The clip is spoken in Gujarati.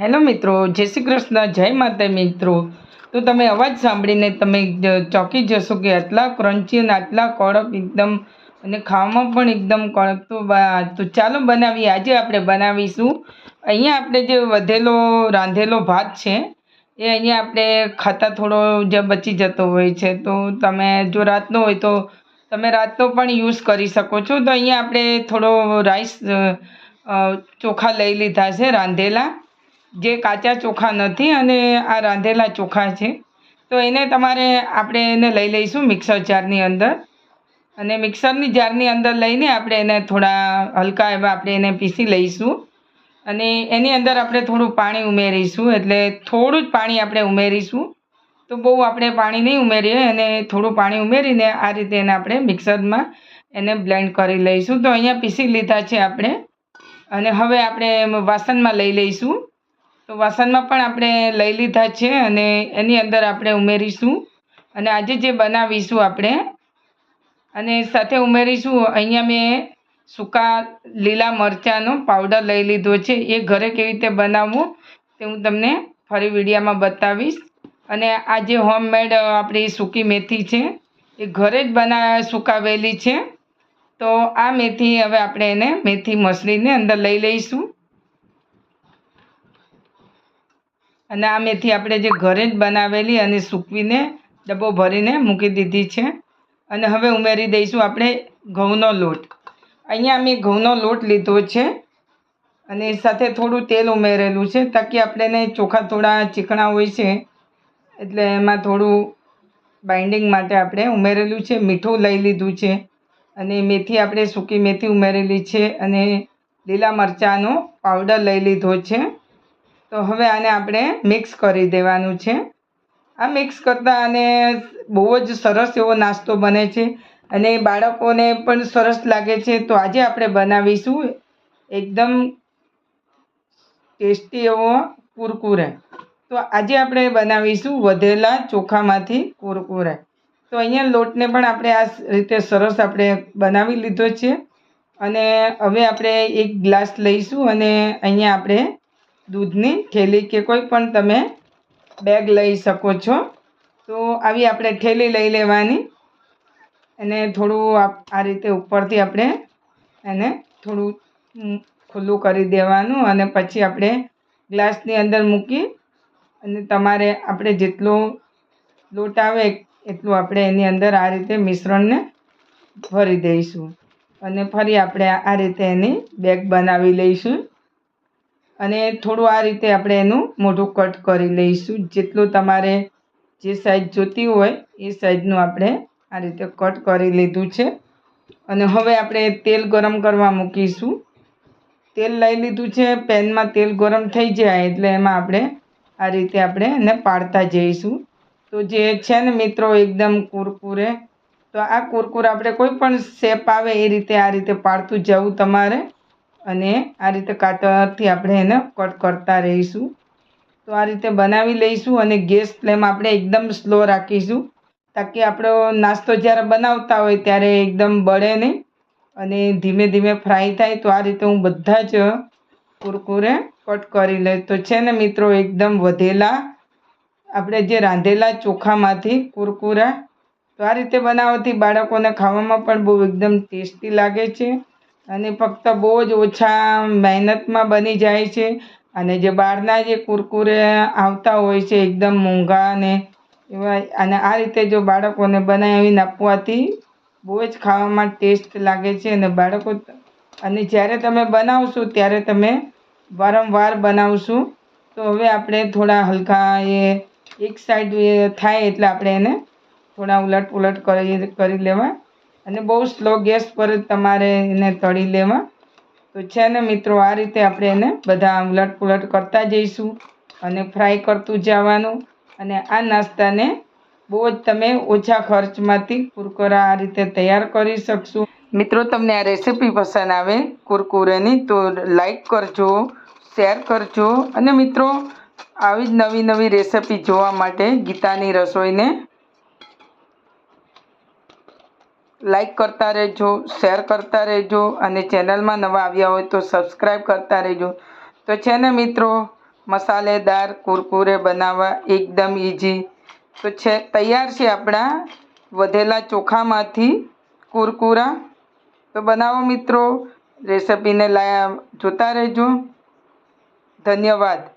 હેલો મિત્રો, જય શ્રી કૃષ્ણ, જય માતા મિત્રો. તો તમે અવાજ સાંભળીને તમે ચોંકી જશો કે આટલા ક્રન્ચી અને આટલા કડક એકદમ, અને ખાવામાં પણ એકદમ કડક તો તો ચાલો બનાવીએ. આજે આપણે બનાવીશું. અહીંયા આપણે જે વધેલો, રાંધેલો ભાત છે, એ અહીંયા આપણે ખાતા થોડો જે બચી જતો હોય છે. તો તમે જો રાતનો હોય તો તમે રાતનો પણ યુઝ કરી શકો છો. તો અહીંયા આપણે થોડો રાઈસ ચોખા લઈ લીધા છે રાંધેલા. જે કાચા ચોખા નથી અને આ રાંધેલા ચોખા છે. તો એને તમારે આપણે એને લઈ લઈશું મિક્સર જારની અંદર. અને મિક્સરની જારની અંદર લઈને આપણે એને થોડા હલકા એવા આપણે એને પીસી લઈશું. અને એની અંદર આપણે થોડું પાણી ઉમેરીશું, એટલે થોડું જ પાણી આપણે ઉમેરીશું. તો બહુ આપણે પાણી નહીં ઉમેરીએ અને થોડું પાણી ઉમેરીને આ રીતે એને આપણે મિક્સરમાં એને બ્લેન્ડ કરી લઈશું. તો અહીંયા પીસી લીધા છે આપણે. અને હવે આપણે વાસણમાં લઈ લઈશું. તો વાસણમાં પણ આપણે લઈ લીધા છે અને એની અંદર આપણે ઉમેરીશું. અને આજે જે બનાવીશું આપણે, અને સાથે ઉમેરીશું, અહીંયા મેં સૂકા લીલા મરચાંનો પાવડર લઈ લીધો છે. એ ઘરે કેવી રીતે બનાવવું તે હું તમને ફરી વિડીયામાં બતાવીશ. અને આ જે હોમમેડ આપણી સૂકી મેથી છે, એ ઘરે જ બના, સુકાવેલી છે. તો આ મેથી હવે આપણે એને મેથી મસળીને અંદર લઈ લઈશું. અને આ મેથી આપણે જે ઘરે જ બનાવેલી અને સૂકવીને ડબ્બો ભરીને મૂકી દીધી છે. અને હવે ઉમેરી દઈશું આપણે ઘઉંનો લોટ. અહીંયા મેં ઘઉંનો લોટ લીધો છે અને સાથે થોડું તેલ ઉમેરેલું છે તાકી આપણે ચોખા થોડા ચીકણા હોય છે. એટલે એમાં થોડું બાઇન્ડિંગ માટે આપણે ઉમેરેલું છે, મીઠું લઈ લીધું છે. અને મેથી આપણે સૂકી મેથી ઉમેરેલી છે અને લીલા મરચાંનો પાવડર લઈ લીધો છે. તો હવે આને આપણે મિક્સ કરી દેવાનું છે. આ મિક્સ કરતાં આને બહુ જ સરસ એવો નાસ્તો બને છે અને બાળકોને પણ સરસ લાગે છે. તો આજે આપણે બનાવીશું એકદમ ટેસ્ટી એવો કુરકુરે. તો આજે આપણે બનાવીશું વધેલા ચોખામાંથી કુરકુરે. તો અહીંયા લોટને પણ આપણે આ રીતે સરસ આપણે બનાવી લીધો છે. અને હવે આપણે એક ગ્લાસ લઈશું અને અહીંયા આપણે દૂધની થેલી કે કોઈ પણ તમે બેગ લઈ શકો છો. તો આવી આપણે થેલી લઈ લેવાની. અને થોડું આ- રીતે ઉપરથી આપણે એને થોડું ખુલ્લું કરી દેવાનું અને પછી આપણે ગ્લાસની અંદર મૂકી અને તમારે આપણે જેટલો લોટ આવે એટલું આપણે એની અંદર આ રીતે મિશ્રણને ભરી દઈશું. અને ફરી આપણે આ રીતે એની બેગ બનાવી લઈશું. અને થોડું આ રીતે આપણે એનું મોઢું કટ કરી લઈશું. જેટલું તમારે જે સાઈઝ જોતી હોય એ સાઈઝનું આપણે આ રીતે કટ કરી લીધું છે. અને હવે આપણે તેલ ગરમ કરવા મૂકીશું. તેલ લઈ લીધું છે, પેનમાં તેલ ગરમ થઈ જાય એટલે એમાં આપણે આ રીતે આપણે એને પાડતા જઈશું. તો જે છે ને મિત્રો એકદમ કુરકુરે, તો આ કુરકુર આપણે કોઈ પણ શેપ આવે એ રીતે આ રીતે પાડતું જવું તમારે અને આ રીતે કાતરથી આપણે એને કટ કરતા રહીશું. તો આ રીતે બનાવી લઈશું અને ગેસ ફ્લેમ આપણે એકદમ સ્લો રાખીશું તાકી આપણો નાસ્તો જ્યારે બનાવતા હોય ત્યારે એકદમ બળે નહીં અને ધીમે ધીમે ફ્રાય થાય તો આ રીતે હું બધા જ કુરકુરે કટ કરી લઈ તો છે ને મિત્રો એકદમ વધેલા આપણે જે રાંધેલા ચોખામાંથી કુરકુરા તો આ રીતે બનાવવાથી બાળકોને ખાવામાં પણ બહુ એકદમ ટેસ્ટી લાગે છે. અને ફક્ત બહુ જ ઓછા મહેનતમાં બની જાય છે. અને જે બહારના જે કુરકુરે આવતા હોય છે, એકદમ મોંઘા અને એવા, અને આ રીતે જો બાળકોને બનાવીને આપવાથી બહુ જ ખાવામાં ટેસ્ટ લાગે છે અને બાળકો અને જ્યારે તમે બનાવશો ત્યારે તમે વારંવાર બનાવશું. તો હવે આપણે થોડા હલકા એ, એક સાઈડ થાય એટલે આપણે એને થોડા ઉલટ પુલટ કરી કરી લેવા. અને બહુ સ્લો ગેસ પર તમારે એને તળી લેવા. તો છે ને મિત્રો, આ રીતે આપણે એને બધા ઉલટ પુલટ કરતા જઈશું અને ફ્રાય કરતું જવાનું. અને આ નાસ્તાને બહુ જ તમે ઓછા ખર્ચમાંથી કુરકુરા આ રીતે તૈયાર કરી શકશો. મિત્રો, તમને આ રેસીપી પસંદ આવે કુરકુરેની, તો લાઈક કરજો શેર કરજો. અને મિત્રો, આવી જ નવી નવી રેસીપી જોવા માટે ગીતાની રસોઈને લાઈક કરતા રહેજો શેર કરતા રહેજો અને ચેનલમાં નવા આવ્યા હોય તો સબસ્ક્રાઈબ કરતા રહેજો. તો છે ને મિત્રો, મસાલેદાર કુરકુરે બનાવવા એકદમ ઇઝી તો છે, તૈયાર છે આપણા વધેલા ચોખામાંથી કુરકુરા. તો બનાવો મિત્રો, રેસિપીને લાયા, જોતા રહેજો. ધન્યવાદ.